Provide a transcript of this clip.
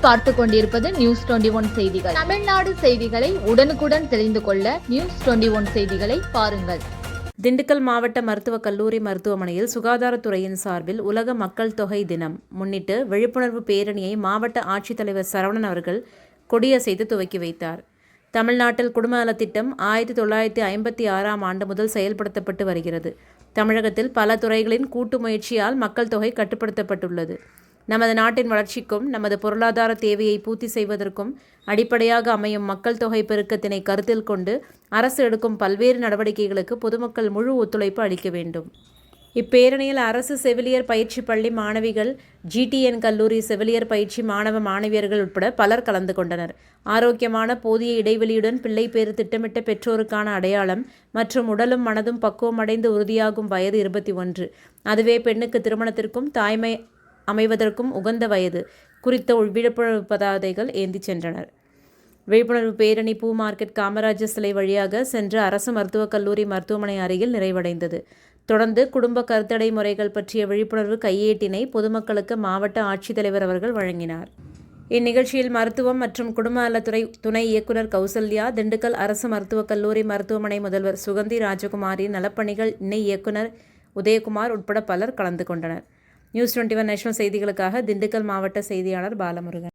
நீங்கள் பார்த்து கொண்டிருப்பது நியூஸ் டுவெண்டி ஒன் செய்திகள். தமிழ்நாடு செய்திகளை உடனுக்குடன் தெரிந்து கொள்ள நியூஸ் டுவெண்டி ஒன் செய்திகளை பாருங்கள். திண்டுக்கல் மாவட்ட மருத்துவக் கல்லூரி மருத்துவமனையில் சுகாதாரத்துறையின் சார்பில் உலக மக்கள் தொகை தினம் முன்னிட்டு விழிப்புணர்வு பேரணியை மாவட்ட ஆட்சித்தலைவர் சரவணன் அவர்கள் கொடியசைத்து துவக்கி வைத்தார். தமிழ்நாட்டில் குடும்ப நலத் திட்டம் ஆயிரத்தி தொள்ளாயிரத்தி ஐம்பத்தி ஆறாம் ஆண்டு முதல் செயல்படுத்தப்பட்டு வருகிறது. தமிழகத்தில் பல துறைகளின் கூட்டு முயற்சியால் மக்கள் தொகை கட்டுப்படுத்தப்பட்டுள்ளது. நமது நாட்டின் வளர்ச்சிக்கும் நமது பொருளாதார தேவையை பூர்த்தி செய்வதற்கும் அடிப்படையாக அமையும் மக்கள் தொகை பெருக்கத்தினை கருத்தில் கொண்டு அரசு எடுக்கும் பல்வேறு நடவடிக்கைகளுக்கு பொதுமக்கள் முழு ஒத்துழைப்பு அளிக்க வேண்டும். இப்பேரணியில் அரசு செவிலியர் பயிற்சி பள்ளி மாணவிகள் ஜிடிஎன் கல்லூரி செவிலியர் பயிற்சி மாணவ மாணவியர்கள் உட்பட பலர் கலந்து கொண்டனர். ஆரோக்கியமான போதிய இடைவெளியுடன் பிள்ளை பேறு திட்டமிட்ட பெற்றோருக்கான அடையாளம் மற்றும் உடலும் மனதும் பக்குவமடைந்து உறுதியாகும் வயது இருபத்தி ஒன்று. அதுவே பெண்ணுக்கு திருமணத்திற்கும் தாய்மை அமைவதற்கும் உகந்த வயது குறித்த விழிப்புணர்வு பதாதைகள் ஏந்தி சென்றனர். விழிப்புணர்வு பேரணி பூ மார்க்கெட் காமராஜர் சிலை வழியாக சென்று அரசு மருத்துவக் கல்லூரி மருத்துவமனை அருகில் நிறைவடைந்தது. தொடர்ந்து குடும்ப கருத்தடை முறைகள் பற்றிய விழிப்புணர்வு கையேட்டினை பொதுமக்களுக்கு மாவட்ட ஆட்சித்தலைவர் அவர்கள் வழங்கினார். இந்நிகழ்ச்சியில் மருத்துவம் மற்றும் குடும்ப நலத்துறை துணை இயக்குனர் கௌசல்யா திண்டுக்கல் அரசு மருத்துவக் கல்லூரி மருத்துவமனை முதல்வர் சுகந்தி ராஜகுமாரி நலப்பணிகள் இணை இயக்குனர் உதயகுமார் உட்பட பலர் கலந்து கொண்டனர். நியூஸ் டுவெண்ட்டி ஒன் நேஷனல் செய்திகளுக்காக திண்டுக்கல் மாவட்ட செய்தியாளர் பாலமுருகன்.